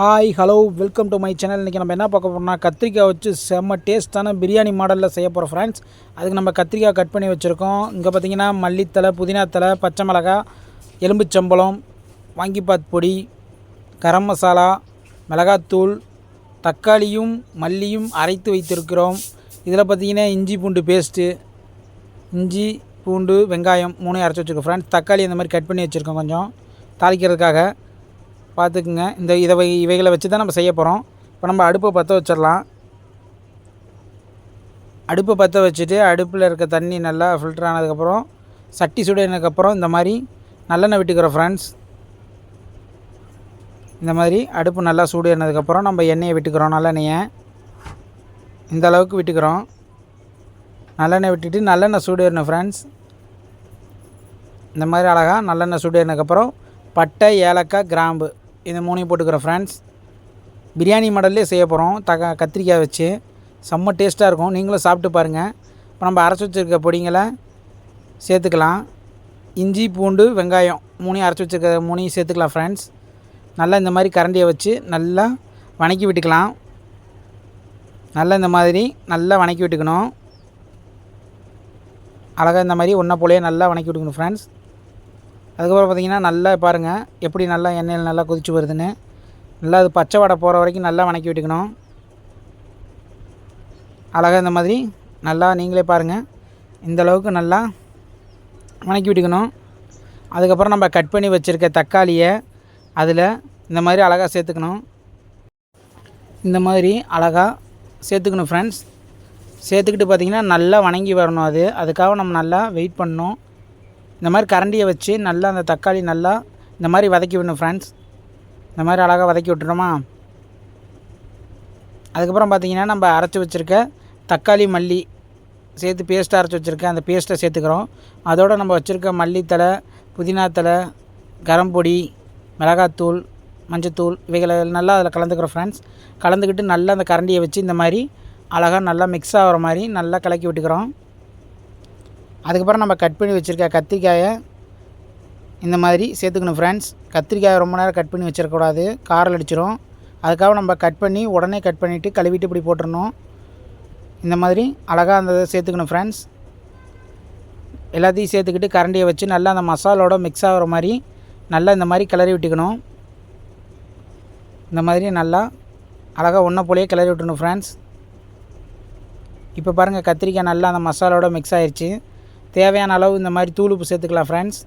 Hi hello welcome to my channel இன்றைக்கி நம்ம என்ன பார்க்க போகிறோம்னா கத்திரிக்காய் வச்சு செம்ம டேஸ்ட்டான பிரியாணி மாடலில் செய்ய போகிறோம் ஃப்ரெண்ட்ஸ் அதுக்கு நம்ம கத்திரிக்காய் கட் பண்ணி வச்சுருக்கோம். இங்கே பார்த்தீங்கன்னா மல்லித்தலை புதினா பச்சை மிளகாய் எலும்புச்சம்பழம் வாங்கிப்பாத் பொடி கரம் மசாலா மிளகாத்தூள் தக்காளியும் மல்லியும் அரைத்து வைத்திருக்கிறோம். இதில் பார்த்தீங்கன்னா இஞ்சி பூண்டு பேஸ்ட்டு இஞ்சி பூண்டு வெங்காயம் மூணையும் அரைச்சி வச்சுருக்கோம் ஃப்ரெண்ட்ஸ் தக்காளி இந்த மாதிரி கட் பண்ணி வச்சுருக்கோம் கொஞ்சம். தாளிக்கிறதுக்காக. பார்த்துக்குங்க. இந்த இதை இவைகளை வச்சு தான் நம்ம செய்ய போகிறோம் இப்போ நம்ம அடுப்பை பற்ற வச்சிடலாம். அடுப்பை பற்ற வச்சுட்டு அடுப்பில் இருக்க தண்ணி நல்லா ஃபில்டர் ஆனதுக்கப்புறம் சட்டி சுடினதுக்கப்புறம் இந்த மாதிரி நல்லெண்ணெய் விட்டுக்கிறோம் ஃப்ரெண்ட்ஸ் இந்த மாதிரி அடுப்பு நல்லா சூடுனதுக்கப்புறம் நம்ம எண்ணெயை விட்டுக்கிறோம் நல்லெண்ணெயை. இந்த அளவுக்கு விட்டுக்கிறோம். நல்லெண்ணெய் விட்டுட்டு நல்லெண்ணெய் சூடுறணும் ஃப்ரெண்ட்ஸ் இந்த மாதிரி அழகாக நல்லெண்ணெய் சூடு ஏறினதுக்கப்புறம் பட்டை ஏலக்காய் கிராம்பு. இந்த மூணையும் போட்டுக்கிறேன் ஃப்ரெண்ட்ஸ் பிரியாணி மாடல்லே செய்ய போகிறோம் தக கத்திரிக்காய் வச்சு. செம்ம டேஸ்ட்டாக இருக்கும். நீங்களும் சாப்பிட்டு பாருங்கள் இப்போ நம்ம அரைச்சி வச்சுருக்க பொடிங்களை சேர்த்துக்கலாம். இஞ்சி பூண்டு வெங்காயம் மூணையும் அரைச்சி வச்சுருக்க மூணையும் சேர்த்துக்கலாம் ஃப்ரெண்ட்ஸ் நல்லா இந்த மாதிரி கரண்டியை வச்சு நல்லா வணக்கி விட்டுக்கலாம். நல்லா இந்த மாதிரி நல்லா வணக்கி விட்டுக்கணும். அழகாக இந்த மாதிரி ஒன்றை போலேயே நல்லா வணக்கி விட்டுக்கணும் ஃப்ரெண்ட்ஸ் அதுக்கப்புறம் பார்த்தீங்கன்னா நல்லா பாருங்கள் எப்படி நல்லா எண்ணெயில் நல்லா கொதிச்சு வருதுன்னு. நல்லா அது பச்சை வடை போகிற வரைக்கும் நல்லா வணக்கி விட்டுக்கணும். அழகாக இந்த மாதிரி நல்லா நீங்களே பாருங்கள் இந்த அளவுக்கு நல்லா வணக்கி விட்டுக்கணும். அதுக்கப்புறம் நம்ம கட் பண்ணி வச்சுருக்க தக்காளியை அதில் இந்த மாதிரி அழகாக சேர்த்துக்கணும். இந்த மாதிரி அழகாக சேர்த்துக்கணும் ஃப்ரெண்ட்ஸ் சேர்த்துக்கிட்டு பார்த்தீங்கன்னா நல்லா வணங்கி வரணும் அது. அதுக்காக நம்ம நல்லா வெயிட் பண்ணணும். இந்த மாதிரி கரண்டியை வச்சு நல்லா அந்த தக்காளி நல்லா இந்த மாதிரி வதக்கி விடணும் ஃப்ரெண்ட்ஸ் இந்த மாதிரி அழகாக வதக்கி விட்டுறோமா? அதுக்கப்புறம் பார்த்தீங்கன்னா நம்ம அரைச்சி வச்சுருக்க தக்காளி மல்லி சேர்த்து பேஸ்ட்டாக அரைச்சி வச்சுருக்கேன் அந்த பேஸ்ட்டை சேர்த்துக்கிறோம். அதோடு நம்ம வச்சுருக்க மல்லித்தலை புதினா கரம்பொடி மிளகாத்தூள் மஞ்சத்தூள் இவைகளை நல்லா அதில் கலந்துக்கிறோம் ஃப்ரெண்ட்ஸ் கலந்துக்கிட்டு நல்லா அந்த கரண்டியை வச்சு இந்த மாதிரி அழகாக நல்லா மிக்ஸ் ஆகிற மாதிரி நல்லா கலக்கி விட்டுக்கிறோம். அதுக்கப்புறம் நம்ம கட் பண்ணி வச்சுருக்க கத்திரிக்காயை இந்த மாதிரி சேர்த்துக்கணும் ஃப்ரெண்ட்ஸ் கத்திரிக்காயை ரொம்ப நேரம் கட் பண்ணி வச்சிடக்கூடாது காரில் அடிச்சிடும் அதுக்காக நம்ம கட் பண்ணி உடனே கட் பண்ணிவிட்டு கழுவிட்டு இப்படி போட்டுடணும் இந்த மாதிரி அழகாக அந்த இதை சேர்த்துக்கணும் ஃப்ரெண்ட்ஸ் எல்லாத்தையும் சேர்த்துக்கிட்டு கரண்டியை வச்சு நல்லா அந்த மசாலோட மிக்ஸ் ஆகிற மாதிரி நல்லா இந்த மாதிரி கிளறி விட்டுக்கணும். இந்த மாதிரி நல்லா அழகாக ஒன்றை போலேயே கிளறி விட்டுணும் ஃப்ரெண்ட்ஸ் இப்போ பாருங்கள் கத்திரிக்காய் நல்லா அந்த மசாலோட மிக்ஸ் ஆயிடுச்சு தேவையான அளவு இந்த மாதிரி தூள் உப்பு சேர்த்துக்கலாம் ஃப்ரெண்ட்ஸ்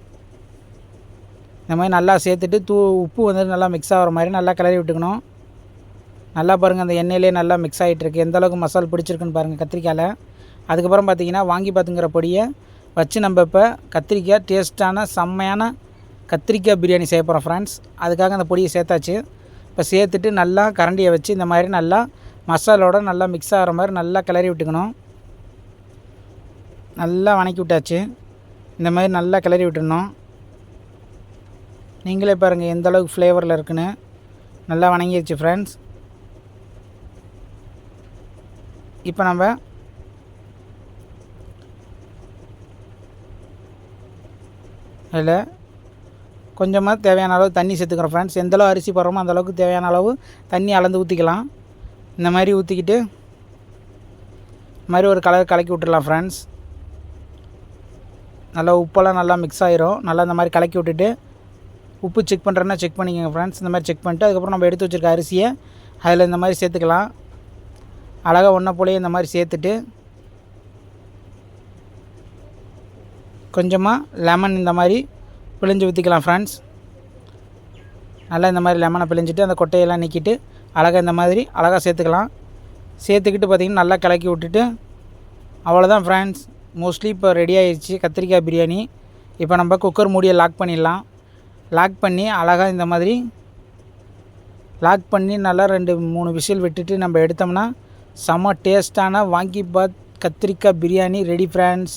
இந்த மாதிரி நல்லா சேர்த்துட்டு தூ உப்பு வந்து நல்லா மிக்ஸ் ஆகிற மாதிரி நல்லா கிளறி விட்டுக்கணும். நல்லா பாருங்கள் அந்த எண்ணெயிலே நல்லா மிக்ஸ் ஆகிட்டுருக்கு எந்த அளவுக்கு மசால் பிடிச்சிருக்குன்னு பாருங்கள் கத்திரிக்காயில். அதுக்கப்புறம் பார்த்தீங்கன்னா வாங்கி பார்த்துங்கிற பொடியை வச்சு நம்ம இப்போ கத்திரிக்காய் டேஸ்ட்டான செம்மையான கத்திரிக்காய் பிரியாணி செய்ய போகிறோம் ஃப்ரெண்ட்ஸ் அதுக்காக அந்த பொடியை சேர்த்தாச்சு. இப்போ சேர்த்துட்டு நல்லா கரண்டியை வச்சு இந்த மாதிரி நல்லா மசாலோட நல்லா மிக்ஸ் ஆகிற மாதிரி நல்லா கிளறி விட்டுக்கணும். நல்லா வணக்கி விட்டாச்சு. இந்த மாதிரி நல்லா கிளறி விட்டுடணும். நீங்களே பாருங்கள் எந்த அளவுக்கு ஃப்ளேவரில் இருக்குன்னு. நல்லா வணங்கிருச்சு ஃப்ரெண்ட்ஸ் இப்போ நம்ம அதில் கொஞ்சமாக தேவையான அளவு தண்ணி சேர்த்துக்கிறோம் ஃப்ரெண்ட்ஸ் எந்தளவு அரிசி போடுறோமோ அந்த அளவுக்கு தேவையான அளவு தண்ணி அளந்து ஊற்றிக்கலாம் இந்த மாதிரி ஊற்றிக்கிட்டு மாதிரி ஒரு கலர் கலக்கி விட்டுடலாம் ஃப்ரெண்ட்ஸ் நல்லா உப்பெல்லாம் நல்லா மிக்ஸ் ஆயிரும். நல்லா இந்த மாதிரி கலக்கி விட்டுட்டு உப்பு செக் பண்ணுறேன்னா செக் பண்ணிக்கோங்க ஃப்ரெண்ட்ஸ் இந்த மாதிரி செக் பண்ணிட்டு அதுக்கப்புறம் நம்ம எடுத்து வச்சுருக்க அரிசியை அதில் இந்த மாதிரி சேர்த்துக்கலாம். அழகாக ஒன்றை போலேயே இந்த மாதிரி சேர்த்துட்டு கொஞ்சமாக லெமன் இந்த மாதிரி பிழிஞ்சு ஊற்றிக்கலாம் ஃப்ரெண்ட்ஸ் நல்லா இந்த மாதிரி லெமனை பிழிஞ்சிட்டு அந்த கொட்டையெல்லாம் நிற்கிட்டு அழகாக இந்த மாதிரி அழகாக சேர்த்துக்கலாம். சேர்த்துக்கிட்டு பார்த்திங்கன்னா நல்லா கலக்கி விட்டுட்டு அவ்வளோதான் ஃப்ரெண்ட்ஸ் மோஸ்ட்லி இப்போ ரெடி ஆயிடுச்சு கத்திரிக்காய் பிரியாணி. இப்போ நம்ம குக்கர் மூடியை லாக் பண்ணிடலாம். லாக் பண்ணி அழகாக இந்த மாதிரி லாக் பண்ணி நல்லா ரெண்டு மூணு விசில் விட்டுட்டு நம்ம எடுத்தோம்னா செம்ம டேஸ்ட்டான வாங்கி பாத் கத்திரிக்காய் பிரியாணி ரெடி ஃப்ரான்ஸ்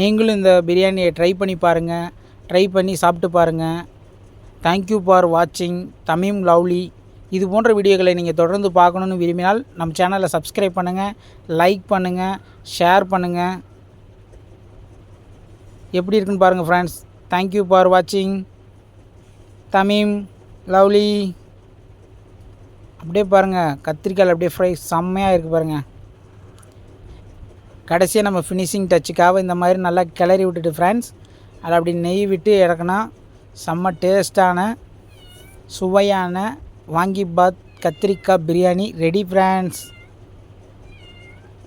நீங்களும் இந்த பிரியாணியை ட்ரை பண்ணி பாருங்கள் ட்ரை பண்ணி சாப்பிட்டு பாருங்கள் தேங்க்யூ ஃபார் வாட்சிங் தமிம் லவ்லி. இது போன்ற வீடியோக்களை நீங்கள் தொடர்ந்து பார்க்கணுன்னு விரும்பினால் நம்ம சேனலை சப்ஸ்கிரைப் பண்ணுங்கள் லைக் பண்ணுங்கள் ஷேர் பண்ணுங்கள் எப்படி இருக்குன்னு பாருங்கள் ஃப்ரெண்ட்ஸ் தேங்க்யூ ஃபார் வாட்சிங் தமிம் லவ்லி அப்படியே பாருங்கள் கத்திரிக்காய் அப்படியே ஃப்ரை செம்மையாக இருக்குது பாருங்கள் கடைசியாக நம்ம ஃபினிஷிங் டச்சுக்காக இந்த மாதிரி நல்லா கிளறி விட்டுட்டு ஃப்ரெண்ட்ஸ் அதை அப்படி நெய் விட்டு இறக்குனா செம்ம டேஸ்டான சுவையான வாங்கி பாத் கத்திரிக்காய் பிரியாணி ரெடி ஃப்ரெண்ட்ஸ்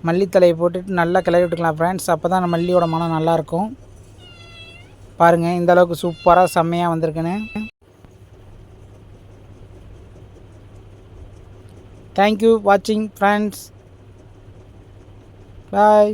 மல்லித்தலையை போட்டுட்டு நல்லா கிளறி விட்டுக்கலாம் ஃப்ரெண்ட்ஸ் அப்போ தான் மல்லியோட மனம் நல்லாயிருக்கும் பாருங்கள் இந்த அளவுக்கு சூப்பராக செம்மையாக வந்திருக்குன்னு. தேங்க்யூ வாட்சிங் ஃப்ரெண்ட்ஸ் பாய்